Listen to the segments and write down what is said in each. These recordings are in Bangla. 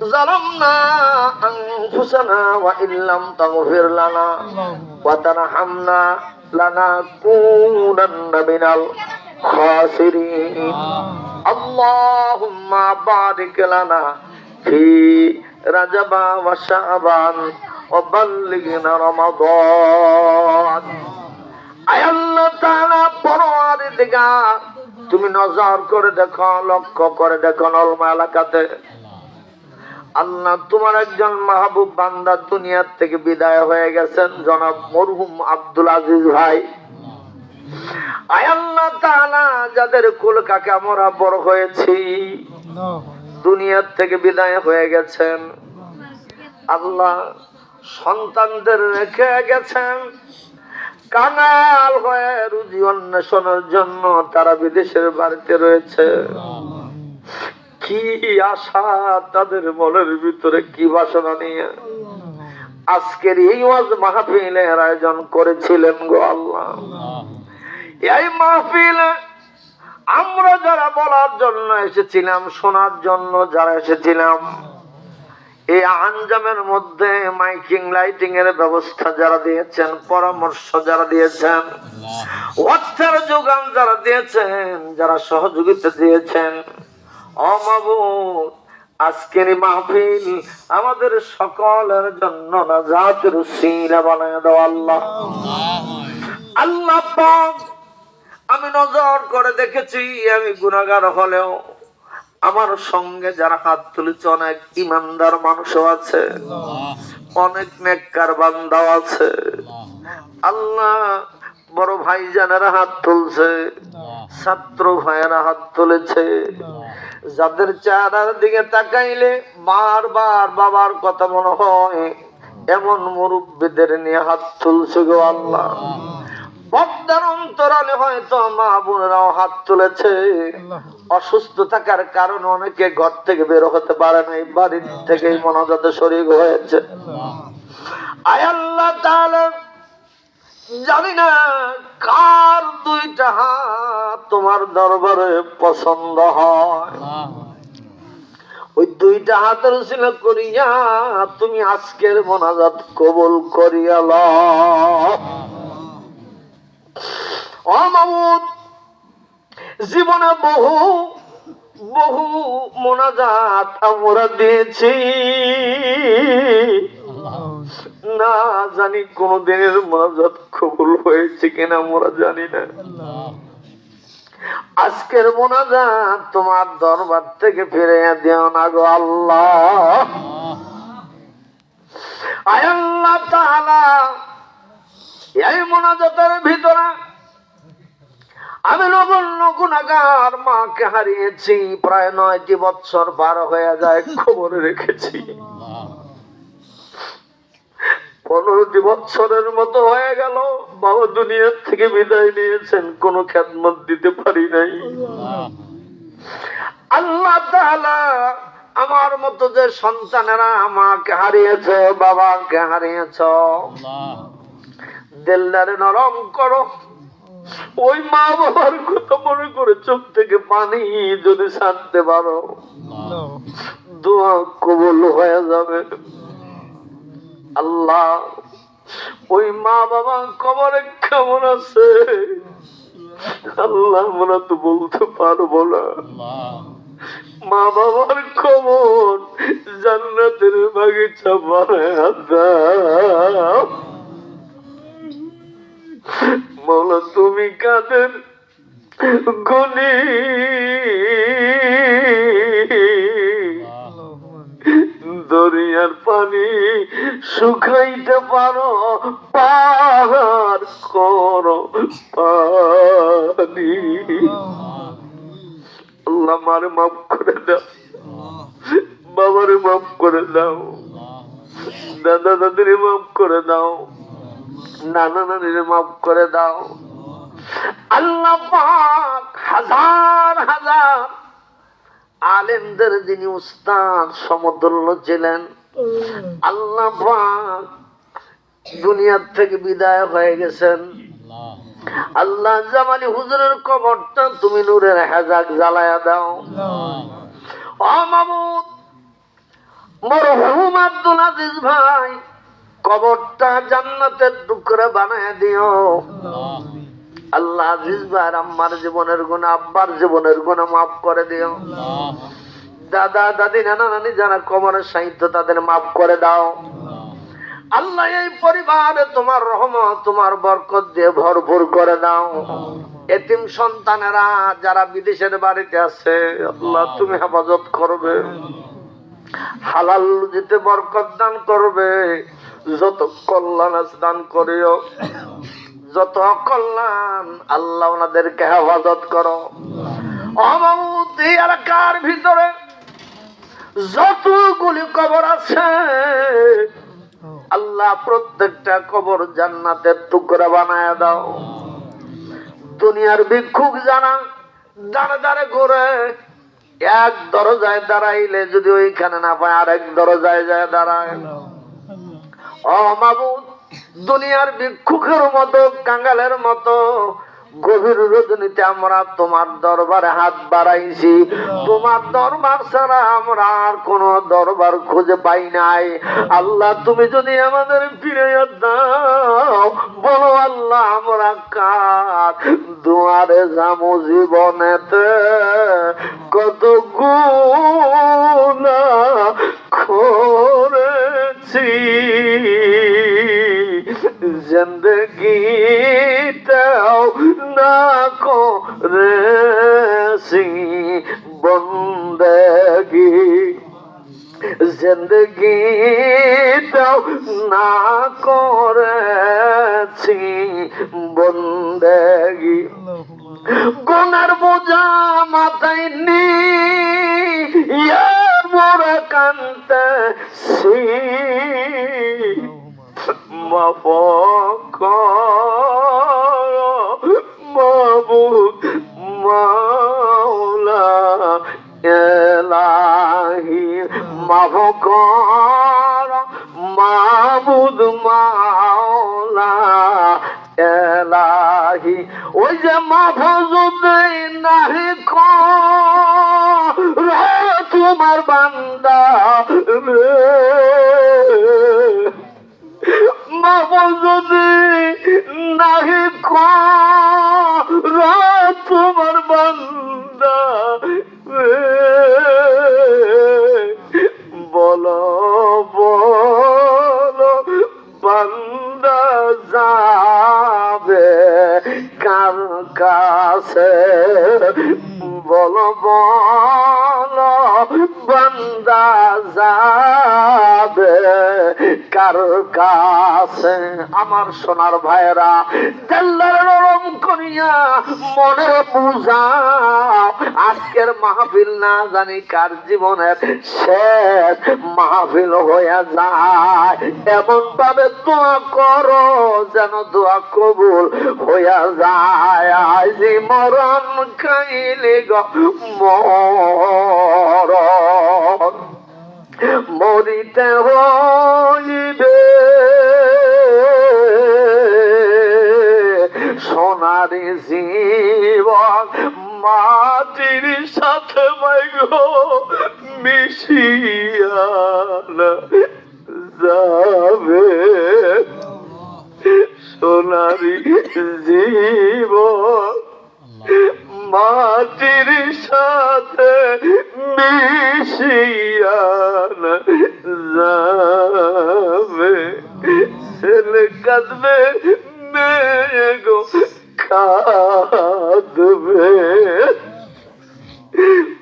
ظلمنا أنفسنا وإن لم تغفر لنا وترحمنا لنكونن من الخاسرين اللهم بارك لنا في رجب وشعبان وبلغنا رمضان আয় আল্লাহ তাআলা পরওয়ারি দিগা তুমি নজর করে দেখো লক্ষ্য করে দেখো নলমা এলাকাতে আল্লাহ তোমার একজন মাহবুব বান্দা দুনিয়ার থেকে বিদায় হয়ে গেছেন, জনাব মরহুম আব্দুল আজিজ ভাই। যাদের কুল কাকে আমরা বড় হয়েছি, দুনিয়ার থেকে বিদায় হয়ে গেছেন। আল্লাহ সন্তানদের রেখে গেছেন। কাঙাল হয়ে রুজি অন্বেষণের জন্য তারা বিদেশের বাড়িতে রয়েছে। কি আশা তাদের মনের ভিতরে কি বাসনা নিয়ে? আজকের এই ওয়াজ মাহফিলের আয়োজন করেছিলেন গো আল্লাহ। এই মাহফিলে আমরা যারা বলার জন্য এসেছিলাম শোনার জন্য যারা এসেছিলাম এই আঞ্জামের মধ্যে মাইকিং লাইটিং এর ব্যবস্থা যারা দিয়েছেন পরামর্শ যারা দিয়েছেন অর্থের যোগান যারা দিয়েছেন যারা সহযোগিতা দিয়েছেন অমাবুদ আজকের মাহফিল আমাদের সকলের জন্য নাজাতের সিলা বানায় দাও আল্লাহ। আল্লাহ পাক আমি নজর করে দেখেছি আমি গুনাহগার হলেও আমার সঙ্গে যারা হাত তুলেছে অনেক ইমানদার মানুষও আছে অনেক নেককার বান্দাও আছে। আল্লাহ বড় ভাই জানেরা হাত তুলছে ছাত্র ভাইয়েরা হাত তুলেছে। যাদের চেহারার দিকে তাকাইলে বারবার বাবার কথা মনে হয় এমন মুরব্বীদের নিয়ে হাত তুলছে গো আল্লাহ। অন্তরালে হয়তো মা বোনেরাও হাত তুলেছে। অসুস্থ থাকার কারণে অনেকে ঘর থেকে বের হতে পারে না এই বাড়ির থেকেই মনোজাতে শরীর হয়েছে। আয় আল্লাহ তাআলা জানি না কার দুইটা হাত তোমার দরবারে পছন্দ হয়। ওই দুইটা হাতের ছিল করিয়া তুমি আজকের মোনাজাত কবুল করিয়া মামুদ, জীবনে বহু বহু মোনাজাত আমরা দিয়েছি। না জানি কোনদিনের মোনাজাত কবুল হয়েছে কিনা আমরা জানি না। আজকের মোনাজাত তোমার দরবার থেকে ফিরে দিও না গো আল্লাহ। আল্লাহ। তাআলা এই মোনাজাতের ভিতরে আমি নগণ্য গুণাগার মাকে হারিয়েছি প্রায় নয়টি বছর পার হয়ে যায় খবর রেখেছি। পনেরোটি বৎসরের মতো হয়ে গেল। বাবা দুনিয়ার থেকে বিদায় নিয়েছেন কোনো খেদমত দিতে পারি নাই। আল্লাহ তাআলা আমার মতো যে সন্তানেরা আমাকে হারিয়েছে বাবাকে হারিয়েছ। দিলদারে নরম করো। ওই মা বাবার কথা মনে করে চোখ থেকে পানি যদি ছাড়তে পারো দোয়া কবুল হয়ে যাবে। আল্লাহ, ওই মা বাবা কবরে কেমন আছে? আল্লাহ, আমরা তো বলতে পারব না। মা বাবার খবর জান্নাতের বাগিচা বানায় মৌলা তুমি কাদের গনি? দরিয়ার পানি শুকাইতে পারো, পাহাড় করো পানি। আল্লাহ মারে মাফ করে দাও। বাবারে মাফ করে দাও। দাদা দাদিরে মাফ করে দাও। নানা নানিরে মাফ করে দাও। আল্লাহ পাক হাজার হাজার আলেমদের যিনি উস্তাদ সমতুল্য ছিলেন আল্লাহ দুনিয়ার থেকে বিদায় হয়ে গেছেন। আল্লাহ। জামালি হুজুরের কবরটা তুমি নূরের হেজাক জ্বালায়া দাও। ও মামুদ মরহুম আব্দুল আজিজ ভাই কবরটা জান্নাতের টুকরা বানায় দিও। আল্লাহ আজিজ আম্মার জীবনের গুণ আব্বার জীবনের গুণ মাফ করে দিও। দাদা দাদি নানা নানি যারা কবরের সাহিত্য তাদের মাফ করে দাও। আল্লাহ। এই পরিবারে তোমার রহমত তোমার বরকত দিয়ে ভরপুর করে দাও। এতিম সন্তানেরা যারা বিদেশের বাড়িতে আছে আল্লাহ তুমি হেফাজত করবে। হালাল বরকত দান করবে। যত কল্যাণ দান করিও। যত কল্যাণ আল্লাহ ওনাদেরকে হেফাজত করো। অমাউত এলাকার ভিতরে যতগুলি কবর আছে আল্লাহ প্রত্যেকটা কবর জান্নাতের টুকরা বানায় দাও। দুনিয়ার ভিক্ষুক জানা দাঁড়ে দাঁড়ে ঘুরে এক দরজায় দাঁড়াইলে যদি ওইখানে না পায় আরেক দরজায় যায় দাঁড়ায়। ও মাবুদ দুনিয়ার ভিক্ষুকের মতো কাঙ্গালের মতো। গভীর রজনীতে আমরা তোমার দরবারে হাত বাড়াইছি। তোমার দরবার ছাড়া আমরা আর কোন দরবার খুঁজে পাই নাই। আল্লাহ, তুমি যদি আমাদের ফিরে দাও, বলো আল্লাহ, আমরা কার? দুয়ারে যাব জীবনেতে কত গুণা করেছি। জিন্দগিটাও না করেছি বন্দগি জিন্দগিটাও না করেছি বন্দগি গুনার বোঝা মাথায় নিয়ে মোরা কান্তে মাফ মাবুদ মাওলা এলাহি, মাফ কর, মাবুদ মাওলা এলাহি। ওই যে মাফ যদি নাহি তোমার বান্দা রে মাফ যদি নাহি রে তোমার বান্দা। বলো বান্দা যাবে কার কাছে? বলো বলো বান্দা যাবে কার কাছে আমার সোনার ভাইরা তেল্লার নরম করিয়া মনে বুঝাও আজকের মাহফিল না জানি কার জীবনের শেষ মাহফিল হয়ে যায়। এমন ভাবে দোয়া করো যেন দোয়া কবুল হইয়া যায়। আজি মরণ খাইলে গো মরণ। মরিতে হইবে। সোনারি জীবন মাটির সাথে মাইগো মিশিয়া যাবে। সোনারি জীবন মাটির সাথে মিশিয়া কাঁদবে মেয়ে গো কাঁদবে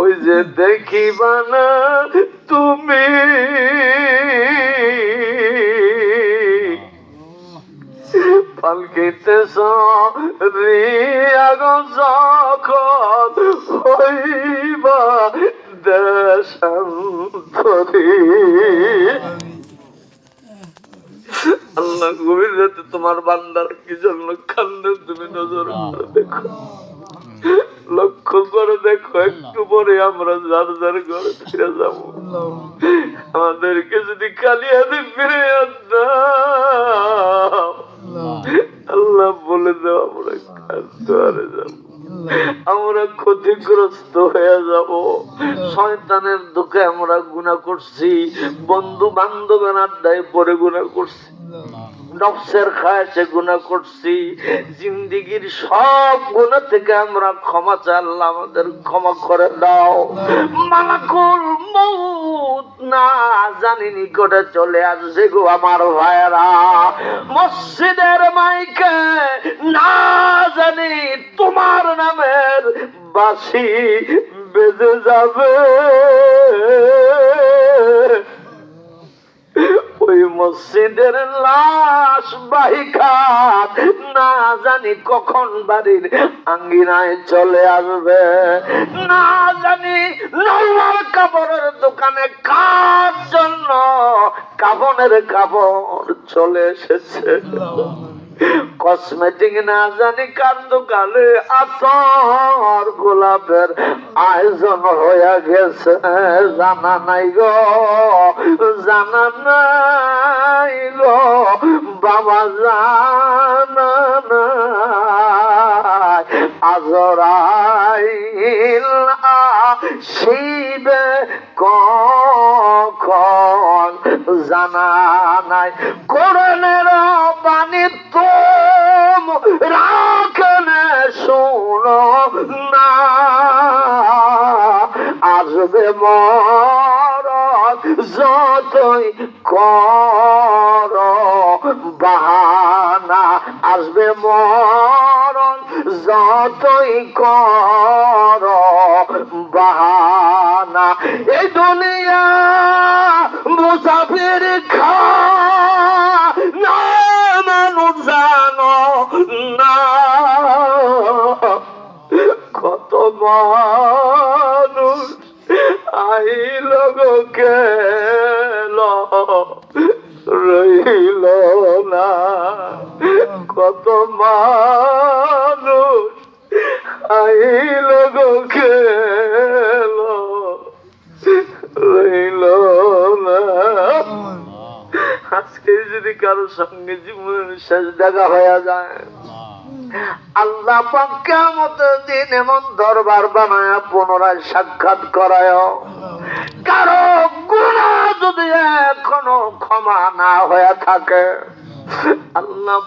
ওই যে দেখিবা না তুমি পালকিতে রিয়াগ যখন হইবা দেশান্তরী আল্লাহ গভীর রাতে তোমার বান্দার কি জন্য কান্দে তুমি নজর করে দেখো। লক্ষ্য করে দেখো একটু পরে আমরা যার যার ঘরে ফিরে যাব। আমাদেরকে যদি কালিয়াতে ফিরে দাও আল্লাহ বলে দাও আমরা কার দুয়ারে যাব আমরা ক্ষতি ক্ষতিগ্রস্ত হয়ে যাব। শয়তানের দুঃখে আমরা গুণা করছি বন্ধু বান্ধবের আড্ডায় পরে গুণা করছি, নফসের খায়াসে গুণা করছি, জিন্দিগির সব গুণা থেকে আমরা ক্ষমা চাল্লাম আমাদের ক্ষমা করে দাও। মালাকুল মৌত না জানি নিকটে চলে আসছে গো আমার ভাইরা মসজিদের মাইকে না জানি তোমার নামের বাসি বেজে যাবে। মসজিদের লাশ বাহিকাত না জানি কখন বাড়ির আঙ্গিনায় চলে আসবে। না জানি নর্মাল কাপড়ের দোকানে কার জন্য কাপড়ের কাপড় চলে এসেছে। কসমেটিক না জানি কার দোকানে আতর গোলাপের আয়োজন হয়ে গেছে। জানা নাই গো, জানা নাই গো, বাবা জানা নাই। আজরাইল শিবে কখন? জানা নাই। বাণী রাখনে শোনো না। আসবে মরণ যতই কর, বাহানা। আসবে মরণ যতই কর, বাহানা। এই দুনিয়া মুসাফির খা মানুষ আইল গো গেল রইল না। কত মানুষ আইল গো গেল রইল না। আজকে যদি কারও সঙ্গে জীবনের শেষ দেখা হয়ে যায় আল্লাহ কিয়ামতের দিন এমন দরবার বানায়, পুনরায় সাক্ষাৎ করায় কারও গুণা যদি এখনও ক্ষমা না হয়ে থাকে, আল্লাহ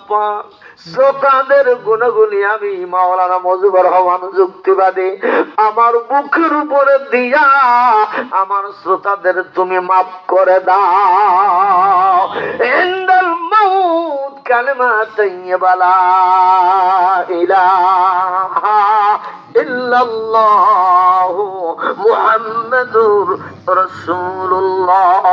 শ্রোতাদের গুণগুলি আমি মাওলানা মজিবুর যুক্তিবাদী, আমার বুকের উপরে দিয়া আমার শ্রোতাদের তুমি মাফ করে দাও। ইন্দাল মাউত কালমা তৈবালা ইলাহা ইল্লাল্লাহু মুহাম্মাদুর রাসূলুল্লাহ।